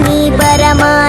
పరమా